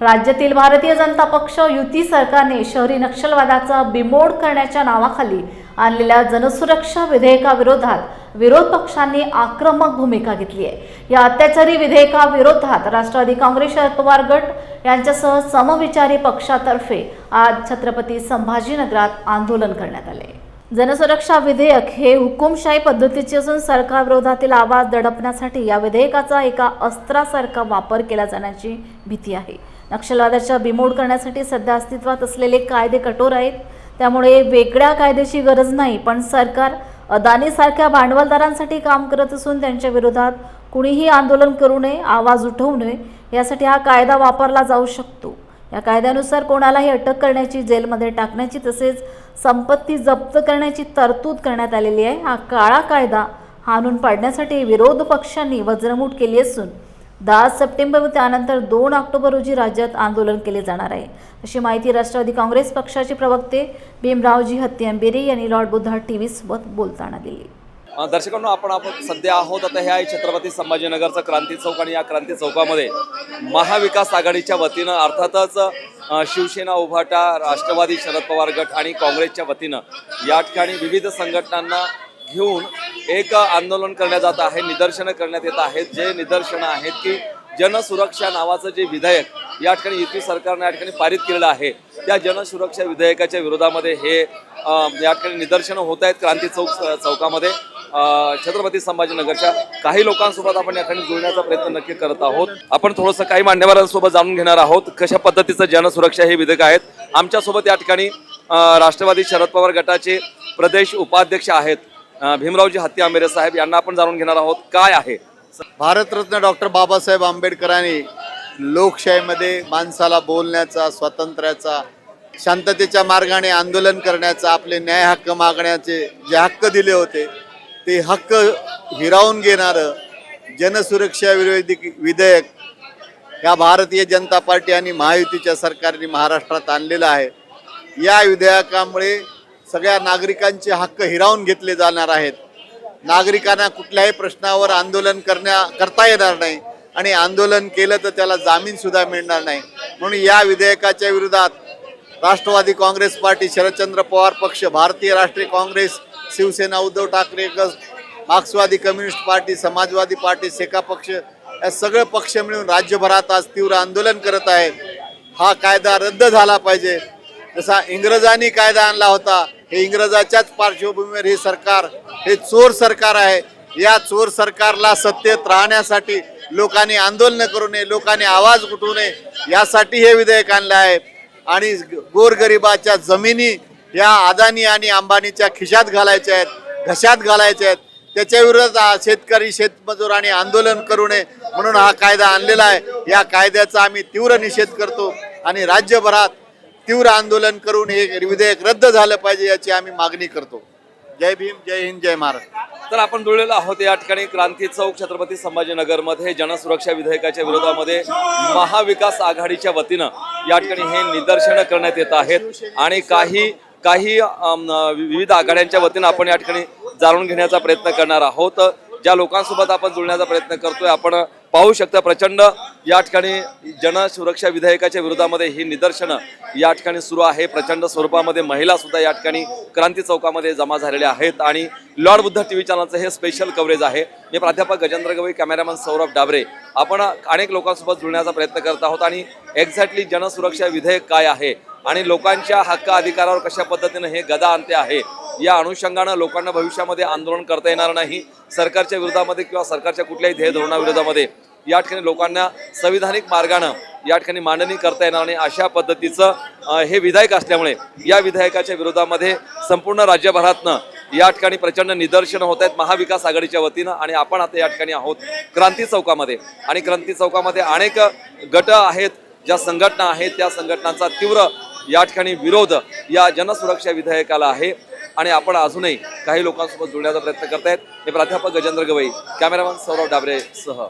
राज्यातील भारतीय जनता पक्ष युती सरकारने शहरी नक्षलवादाचा बिमोड करण्याच्या नावाखाली आणलेल्या जनसुरक्षा विधेयकाविरोधात विरोध पक्षांनी आक्रमक भूमिका घेतली आहे. या अत्याचारी विधेयकाविरोधात राष्ट्रवादी काँग्रेस शरद पवार गट यांच्यासह समविचारी पक्षातर्फे आज छत्रपती संभाजीनगरात आंदोलन करण्यात आले. जनसुरक्षा विधेयक हे हुकुमशाही पद्धतीचे असून सरकारविरोधातील आवाज दडपण्यासाठी या विधेयकाचा एका अस्त्रासारखा वापर केला जाण्याची भीती आहे. नक्षलवादाच्या बिमोड करण्यासाठी सध्या अस्तित्वात असलेले कायदे कठोर आहेत. त्यामुळे वेगळ्या कायद्याची गरज नाही पण सरकार अदानीसारख्या भांडवलदारांसाठी काम करत असून त्यांच्या विरोधात कुणीही आंदोलन करू नये आवाज उठवू नये यासाठी हा कायदा वापरला जाऊ शकतो. या कायद्यानुसार कोणालाही अटक करण्याची जेलमध्ये टाकण्याची तसेच संपत्ती जप्त करण्याची तरतूद करण्यात आलेली आहे. हा काळा कायदा हाणून पाडण्यासाठी विरोध पक्षांनी वज्रमूठ केली असून दहा सप्टेंबर व त्यानंतर दोन ऑक्टोबर रोजी राज्यात आंदोलन केले जाणार आहे. अशी माहिती राष्ट्रवादी काँग्रेस पक्षाचे प्रवक्ते भीमरावजी हत्ती यांनी लॉर्ड बुद्धा टी व्हीसोबत बोलताना दिली. दर्शकांनो आपण आपण सध्या आहोत आता ह्या छत्रपती संभाजीनगरचं क्रांती चौक आणि या क्रांती चौकामध्ये महाविकास आघाडीच्या वतीनं अर्थातच शिवसेना उभाटा राष्ट्रवादी शरद पवार गट आणि काँग्रेसच्या वतीनं या ठिकाणी विविध संघटनांना घेऊन एक आंदोलन करण्यात जात आहे निदर्शनं करण्यात येत आहेत जे निदर्शनं आहेत की जनसुरक्षा नावाचं जे विधेयक या ठिकाणी युती सरकारने या ठिकाणी पारित केलेलं आहे. त्या जनसुरक्षा विधेयकाच्या विरोधामध्ये हे या ठिकाणी निदर्शनं होत आहेत क्रांती चौक चौकामध्ये. छत्रपती संभाजीनगरच्या काही लोकांसोबत आपण या ठिकाणी जुळण्याचा प्रयत्न नक्की करत आहोत. आपण थोडंसं काही मान्यवरांसोबत जाणून घेणार आहोत कशा पद्धतीचं जनसुरक्षा हे विधेयक आहेत. आमच्यासोबत या ठिकाणी राष्ट्रवादी शरद पवार गटाचे प्रदेश उपाध्यक्ष आहेत. भीमरावजी हत्ती आंबेरे साहेब यांना आपण जाणून घेणार आहोत काय आहे. भारतरत्न डॉक्टर बाबासाहेब आंबेडकरांनी लोकशाहीमध्ये माणसाला बोलण्याचा स्वातंत्र्याचा शांततेच्या मार्गाने आंदोलन करण्याचा आपले न्याय हक्क मागण्याचे जे हक्क दिले होते ते हक्क हिरावून घेणारं जनसुरक्षा विरोधी विधेयक या भारतीय जनता पार्टी आणि महायुतीच्या सरकारने महाराष्ट्रात आणलेलं आहे. या विधेयकामुळे सगळ्या नागरिकांचे हक्क हिरावून घेतले जाणार आहेत. नागरिकांना कुठल्याही प्रश्नावर आंदोलन करण्या करता येणार नाही आणि आंदोलन केलं तर त्याला जामीन सुद्धा मिळणार नाही. म्हणून या विधेयकाच्या विरोधात राष्ट्रवादी काँग्रेस पार्टी शरदचंद्र पवार पक्ष भारतीय राष्ट्रीय काँग्रेस शिवसेना उद्धव ठाकरे गज मार्क्सवादी कम्युनिस्ट पार्टी समाजवादी पार्टी सेका पक्ष या सगळे पक्ष मिळून राज्यभरात आज तीव्र आंदोलन करत आहेत. हा कायदा रद्द झाला पाहिजे. जसा इंग्रजांनी कायदा आणला होता हे इंग्रजाच्याच पार्श्वभूमीवर हे सरकार हे चोर सरकार आहे. या चोर सरकारला सत्तेत राहण्यासाठी लोकांनी आंदोलन करू नये लोकांनी आवाज उठवू नये यासाठी हे विधेयक आणलं आहे. आणि गोरगरिबाच्या जमिनी या अदानी आणि अंबानीच्या खिशात घालायच्या आहेत घशात घालायच्या आहेत. त्याच्या विरोधात शेतकरी शेतमजूर आणि आंदोलन करू नये म्हणून हा कायदा आणलेला आहे. या कायद्याचा आम्ही तीव्र निषेध करतो आणि राज्यभरात तीव्र आंदोलन करून हे विधेयक रद्द झालं पाहिजे याची आम्ही मागणी करतो. जय भीम जय हिंद जय महाराष्ट्र. तर आपण जुळलेलो आहोत या ठिकाणी क्रांती चौक छत्रपती संभाजीनगरमध्ये जनसुरक्षा विधेयकाच्या विरोधामध्ये महाविकास आघाडीच्या वतीनं या ठिकाणी हे निदर्शनं करण्यात येत आहेत. आणि काही काही विविध आघाड्यांच्या वतीनं आपण या ठिकाणी जाणून घेण्याचा प्रयत्न करणार आहोत. ज्या लोकांसोबत आपण जुळण्याचा प्रयत्न करतोय आपण पाहू शकता प्रचंड या ठिकाणी जनसुरक्षा विधेयकाच्या विरोधामध्ये ही निदर्शनं या ठिकाणी सुरू आहे. प्रचंड स्वरूपामध्ये महिला सुद्धा या ठिकाणी क्रांती चौकामध्ये जमा झालेल्या आहेत आणि लॉर्ड बुद्ध टी व्ही चॅनलचं हे स्पेशल कव्हरेज आहे. मी प्राध्यापक गजेंद्र गवई कॅमेरामॅन सौरभ डाबरे आपण अनेक लोकांसोबत जुळण्याचा प्रयत्न करत आहोत आणि एक्झॅक्टली जनसुरक्षा विधेयक काय आहे आणि लोकांच्या हक्क अधिकारावर कशा पद्धतीनं हे गदा आणते आहे या अनुषंगानं लोकांना भविष्यामध्ये आंदोलन करता येणार नाही सरकारच्या विरोधामध्ये किंवा सरकारच्या कुठल्याही ध्येय धोरणाविरोधामध्ये. या ठिकाणी लोकांना संविधानिक मार्गानं या ठिकाणी मांडणी करता येणार नाही अशा पद्धतीचं हे विधेयक असल्यामुळे या विधेयकाच्या विरोधामध्ये संपूर्ण राज्यभरातनं या ठिकाणी प्रचंड निदर्शनं होत आहेत महाविकास आघाडीच्या वतीनं आणि आपण आता या ठिकाणी आहोत क्रांती चौकामध्ये. आणि क्रांती चौकामध्ये अनेक गट आहेत ज्या संघटना आहेत त्या संघटनांचा तीव्र या ठिकाणी विरोध या जनसुरक्षा विधेयकाला आहे. आणि आपण अजूनही काही लोकांसोबत जुळण्याचा प्रयत्न करतायत. हे प्राध्यापक गजेंद्र गवई कॅमेरामॅन सौरभ डाबरे सह.